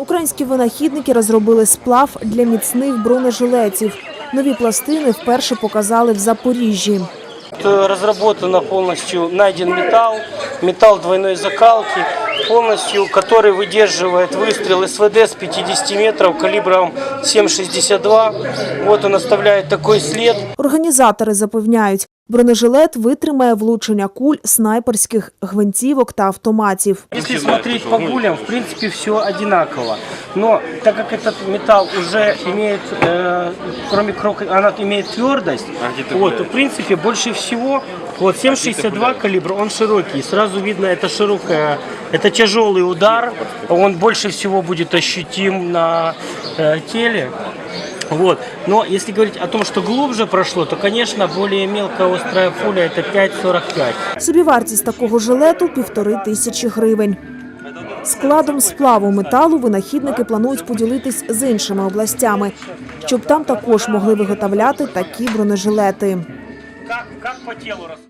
Українські винахідники розробили сплав для міцних бронежилетів. Нові пластини вперше показали в Запоріжжі. Тут разработано полностью, найден металл, металл двойной закалки, полностью, который выдерживает выстрел СВД с 50 метров калибром 7,62. Вот он оставляет такой след. Організатори запевняють, бронежилет витримає влучення куль, снайперських гвинтівок та автоматів. Если смотреть по пулям, в принципе, все одинаково. Но так как этот металл уже имеет, э, кроме крока, она имеет твердость, вот, то, в принципе, больше всего, вот 7,62 калибр, он широкий. Сразу видно, это широкая, это тяжелый удар, он больше всего будет ощутим на э, теле. Вот. Но если говорить о том, что глубже прошло, то, конечно, более мелкая острая пуля это 5,45. Собівартість такого жилету – півтори тисячі гривень. Складом сплаву металу винахідники планують поділитись з іншими областями, щоб там також могли виготовляти такі бронежилети.